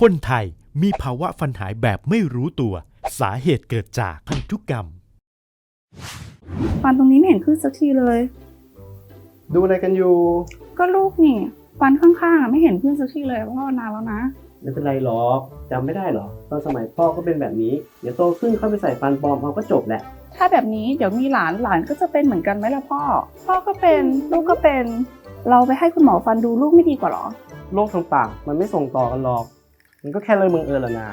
คนไทยมีภาวะฟันหายแบบไม่รู้ตัว สาเหตุเกิดจากพันธุกรรม ฟันตรงนี้ไม่เห็นขึ้นสักทีเลย ดูอะไรกันอยู่ ก็ลูกนี่ ฟันข้างๆอะไม่เห็นขึ้นสักทีเลยพ่อนานแล้วนะ ไม่เป็นไรหรอกจำไม่ได้หรอตอนสมัยพ่อก็เป็นแบบนี้ เดี๋ยวโตขึ้นเข้าไปใส่ฟันปลอมเอาก็จบแหละ ถ้าแบบนี้เดี๋ยวมีหลานหลานก็จะเป็นเหมือนกันไหมล่ะพ่อ พ่อก็เป็นลูกก็เป็น เราไปให้คุณหมอฟันดูลูกไม่ดีกว่าหรอโรคทางปากมันไม่ส่งต่อกันหรอก มันก็แค่เลยมึงเอิญละนา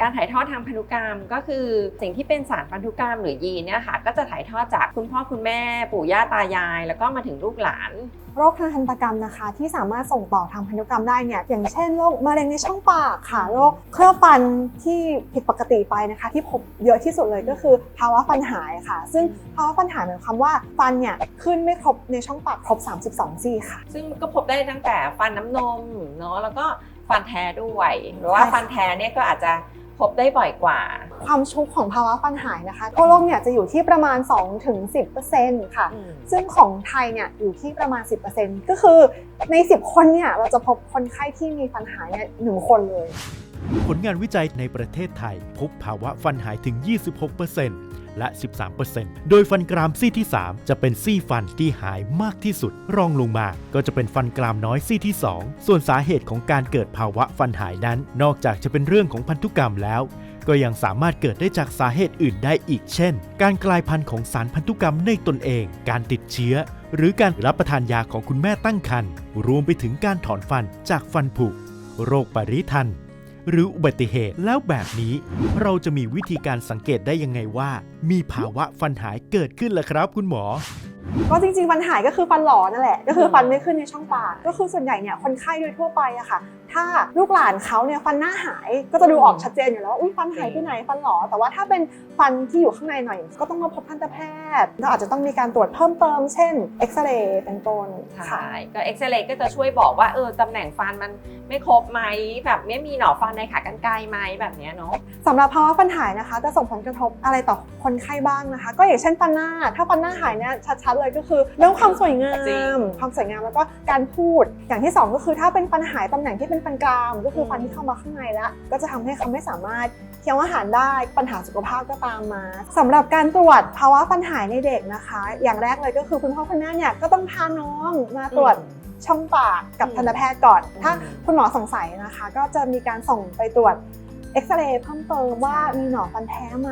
การถ่ายทอดทางพันธุกรรมก็คือสิ่งที่เป็นสารพันธุกรรมหรือยีนเนี่ยค่ะก็จะถ่ายทอดจากคุณพ่อคุณแม่ ปู่ย่าตายาย แล้วก็มาถึงลูกหลาน โรคทางทันตกรรมนะคะ ที่สามารถส่งต่อทางพันธุกรรมได้เนี่ยอย่างเช่นโรคมะเร็งในช่องปากค่ะโรคเคลือบฟันที่ผิดปกติไปนะคะ ที่พบเยอะที่สุดเลยก็คือภาวะฟันหายค่ะ ซึ่งภาวะฟันหายหมายความว่าฟันเนี่ยขึ้นไม่ครบในช่องปากครบ 32ซี่ค่ะ ซึ่งก็พบได้ตั้งแต่ฟันน้ำนมเนาะแล้วก็ฟันแท้ด้วย หรือว่าใช่ค่ะฟันแท้เนี่ยก็อาจจะ พบได้บ่อยกว่า ความชุกของภาวะฟันหายนะคะทั่วโลกเนี่ยจะอยู่ที่ประมาณ 2-10%ค่ะอืมซึ่งของไทยเนี่ยอยู่ที่ประมาณ 10%ก็คือใน 10 คนเนี่ยเราจะพบคนไข้ที่มีฟันหายเนี่ยหนึ่งคนเลย ผลงานวิจัยในประเทศไทย พบภาวะฟันหายถึง 26% และ 13%โดยฟันกรามซี่ที่ 3 จะเป็นซี่ฟันที่หายมากที่สุด รองลงมาก็จะเป็นฟันกรามน้อยซี่ที่ 2 ส่วนสาเหตุของการเกิดภาวะฟันหายนั้น นอกจากจะเป็นเรื่องของพันธุกรรมแล้ว ก็ยังสามารถเกิดได้จากสาเหตุอื่นได้อีกเช่น การกลายพันธุ์ของสารพันธุกรรมในตนเอง การติดเชื้อ หรือการรับประทานยาของคุณแม่ตั้งครรภ์รวมไปถึงการถอนฟันจากฟันผุโรคปริทัน หรืออุบัติเหตุ แล้วแบบนี้เราจะมีวิธีการสังเกตได้ยังไงว่า มีภาวะฟันหายเกิดขึ้นล่ะครับคุณหมอ ก็จริงๆ ฟันหายก็คือฟันหลอนั่นแหละ ก็คือฟันไม่ขึ้นในช่องปาก ก็คือส่วนใหญ่เนี่ยคนไข้โดยทั่วไปอะค่ะ ถ้าลูกหลานเขาเนี่ยฟันหน้าหายก็จะดูออกชัดเจนอยู่แล้วว่าอุ้ยฟันหายไปไหนฟันหลอแต่ว่าถ้าเป็นฟันที่อยู่ข้างในหน่อย ก็ต้องมาพบทันตแพทย์ก็อาจจะต้องมีการตรวจเพิ่มเติม เช่นเอ็กซเรย์เป็นต้นค่ะใช่ก็เอ็กซเรย์ก็จะช่วยบอกว่าเออตำแหน่งฟันมันไม่ครบไหมแบบไม่มีหนอฟันในขากรรไกรไหมแบบเนี้ยเนาะสำหรับภาวะฟันหายนะคะ จะส่งผลกระทบอะไรต่อคนไข้บ้างนะคะ ก็อย่างเช่นฟันหน้า ถ้าฟันหน้าหายเนี่ยชัดๆเลยก็คือเรื่องความสวยงาจริงมความสวยงามแล้วก็การพูดอย่างที่สองก็คือถ้าเป็นฟันหายตำแหน่งที่เป็นฟันกรามก็คือฟันที่เข้ามาข้างในแล้ว ก็จะทำให้เขาไม่สามารถเคี้ยวอาหารได้ปัญหาสุขภาพก็ตามมาสำหรับการตรวจภาวะฟันหายในเด็กนะคะ อย่างแรกเลยก็คือคุณพ่อคุณแม่เนี่ยก็ต้องพาน้องมาตรวจช่องปากกับอืมทันตแพทย์ก่อน ถ้าอืมคุณหมอสงสัยนะคะ ก็จะมีการส่งไปตรวจ เอ็กซเรย์เพิ่มเติมว่ามีหนอนฟันแท้ไหม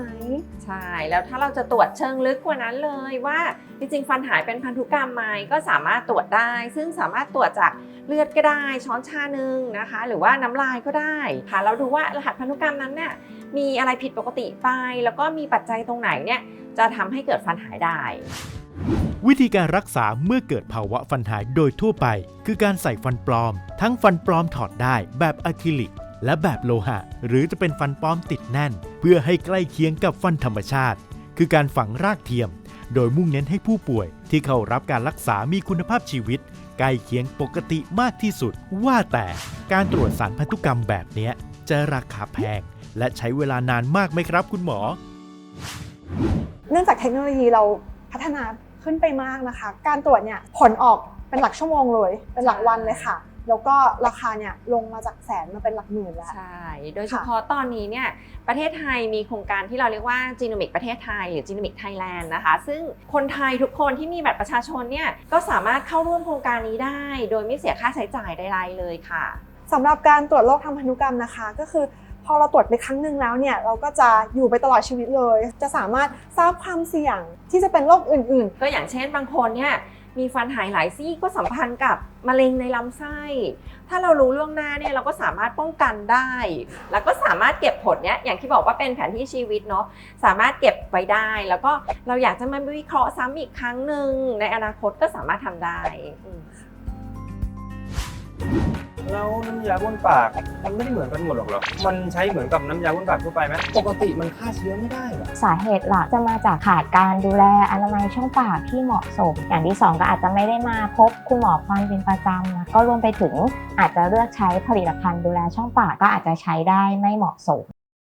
ใช่ แล้วถ้าเราจะตรวจเชิงลึกกว่านั้นเลยว่าจริงๆฟันหายเป็นพันธุกรรมไหมก็สามารถตรวจได้ ซึ่งสามารถตรวจจากเลือดก็ได้ ช้อนชาหนึ่งนะคะ หรือว่าน้ำลายก็ได้ค่ะเราดูว่ารหัสพันธุกรรมนั้นเนี่ยมีอะไรผิดปกติไป แล้วก็มีปัจจัยตรงไหนเนี่ยจะทำให้เกิดฟันหายได้วิธีการรักษาเมื่อเกิดภาวะฟันหายโดยทั่วไป คือการใส่ฟันปลอม ทั้งฟันปลอมถอดได้แบบอะคริลิก และแบบโลหะ หรือจะเป็นฟันปลอมติดแน่น เพื่อให้ใกล้เคียงกับฟันธรรมชาติ คือการฝังรากเทียม โดยมุ่งเน้นให้ผู้ป่วย ที่เข้ารับการรักษามีคุณภาพชีวิต ใกล้เคียงปกติมากที่สุด ว่าแต่การตรวจสารพันธุกรรมแบบนี้จะราคาแพง และใช้เวลานานมากไหมครับ คุณหมอ เนื่องจากเทคโนโลยีเราพัฒนาขึ้นไปมากนะคะ การตรวจเนี่ยผลออกเป็นหลักชั่วโมงเลย เป็นหลักวันเลยค่ะ แล้วก็ราคาเนี่ยลงมาจากแสนมาเป็นหลักหมื่นแล้ว ใช่ โดยเฉพาะตอนนี้เนี่ยประเทศไทยมีโครงการที่เราเรียกว่าจีโนมิกประเทศไทยหรือจีโนมิกไทยแลนด์นะคะ ซึ่งคนไทยทุกคนที่มีบัตรประชาชนเนี่ยก็สามารถเข้าร่วมโครงการนี้ได้ โดยไม่เสียค่าใช้จ่ายใดๆเลยค่ะสำหรับการตรวจโรคทางพันธุกรรมนะคะ ก็คือพอเราตรวจไปครั้งหนึ่งแล้วเนี่ยเราก็จะอยู่ไปตลอดชีวิตเลย จะสามารถทราบความเสี่ยงที่จะเป็นโรคอื่นก็อย่างเช่นบางคนเนี่ย มีฟันหายหลายซี่ก็สัมพันธ์กับมะเร็งในลำไส้ ถ้าเรารู้ล่วงหน้าเนี่ยเราก็สามารถป้องกันได้ แล้วก็สามารถเก็บผลเนี่ยอย่างที่บอกว่าเป็นแผนที่ชีวิตเนาะสามารถเก็บไว้ได้ แล้วก็เราอยากจะมาวิเคราะห์ซ้ำอีกครั้งหนึ่งในอนาคตก็สามารถทำได้ แล้วน้ำยาบ้วนปาก มันไม่ได้เหมือนกันหมดหรอกเหรอ มันใช้เหมือนกับน้ำยาบ้วนปากทั่วไปไหมปกติมันฆ่าเชื้อไม่ได้เหรอ สาเหตุหลักจะมาจากขาดการดูแลอนามัยช่องปากที่เหมาะสม อย่างที่สองก็อาจจะไม่ได้มาพบคุณหมอฟันเป็นประจำนะก็รวมไปถึงอาจจะเลือกใช้ผลิตภัณฑ์ดูแลช่องปากก็อาจจะใช้ได้ไม่เหมาะสม